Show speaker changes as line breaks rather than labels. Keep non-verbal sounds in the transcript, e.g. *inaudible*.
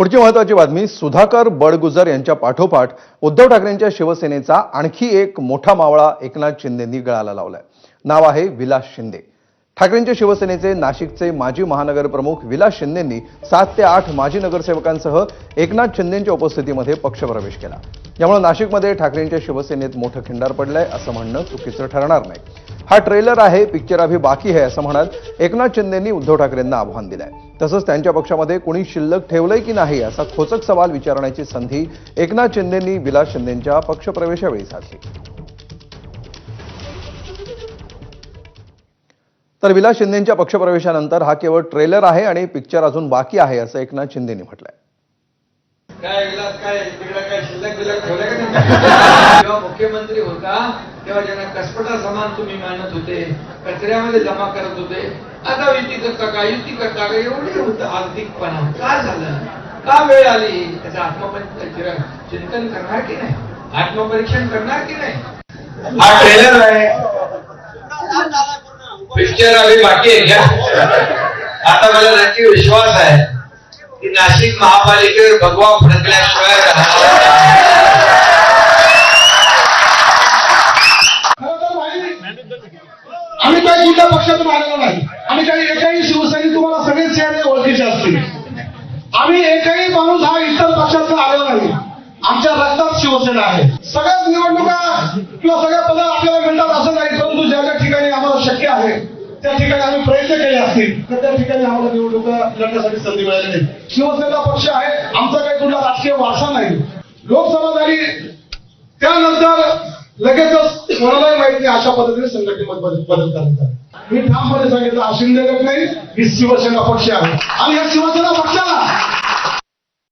पुढची महत्वाची बातमी सुधाकर बडगुजर यांच्या पाठोपाठ उद्धव ठाकरेंच्या शिवसेनेचा आणखी एक मोठा मावळा एकनाथ शिंदेंनी गळाला लावलाय. नाव आहे विलास शिंदे. ठाकरेंच्या शिवसेनेचे नाशिकचे माजी महानगर प्रमुख विलास शिंदेंनी सात ते आठ माजी नगरसेवकांसह एकनाथ शिंदेंच्या उपस्थितीमध्ये पक्षप्रवेश केला. यामुळे नाशिकमध्ये ठाकरेंच्या शिवसेनेत मोठं खिंडार पडलंय असं म्हणणं चुकीचं ठरणार नाही. हा ट्रेलर आहे पिक्चर अभि बाकी आहे असं म्हणत एकनाथ शिंदेंनी उद्धव ठाकरेंना आव्हान दिलंय. तसंच त्यांच्या पक्षामध्ये कुणी शिल्लक ठेवलंय की नाही असा खोचक सवाल विचारण्याची संधी एकनाथ शिंदेंनी विलास शिंदेंच्या पक्षप्रवेशावेळी साधली. तर विलास शिंदेंच्या पक्षप्रवेशानंतर हा केवळ ट्रेलर आहे आणि पिक्चर अजून बाकी आहे असं एकनाथ शिंदेंनी म्हटलंय.
काय विलास काय तिकडे काय शिल्लक ठेवलं का *laughs* मुख्यमंत्री होता. तेव्हा ज्यांना कसपटा समान तुम्ही मानत होते कचऱ्यामध्ये जमा करत होते आता युती करता का? युती करता का? एवढे होत आर्थिकपणा. का झालं? का वेळ आली? त्याचं आत्मपरिचय चिंतन करणार की नाही? आत्मपरीक्षण करणार की नाही? हा ट्रेलर आहे. पिक्चर आम्ही बाकी आहे. क्या आता मला नक्की विश्वास आहे की नाशिक महापालिकेवर भगवा फडकल्याशिवाय
आम्ही काही पक्षातून आलेला नाही. आणि काही एकही शिवसैनिक तुम्हाला सगळेच चेहरे ओळखीचे असतील. आम्ही एकही माणूस हा इतर पक्षातून आलेला नाही. आमच्या रक्तात शिवसेना आहे. सगळ्याच निवडणुका किंवा सगळ्या पद आपल्याला मिळतात असं नाही परंतु ज्या ज्या ठिकाणी आम्हाला शक्य आहे त्या ठिकाणी आम्ही प्रयत्न केले असतील तर त्या ठिकाणी आम्हाला निवडणुका लढण्यासाठी संधी मिळाली नाही. शिवसेना पक्ष आहे आमचा काही कुठला राजकीय वारसा नाही. लोकसभा झाली त्यानंतर लगेच आहे अशा पद्धतीने संघटनेमध्ये बदल बदल करण्यात आला. मी ठामपणे सांगितलं हा शिंदे गट नाही ही शिवसेना पक्ष आहे आणि या शिवसेना पक्षाला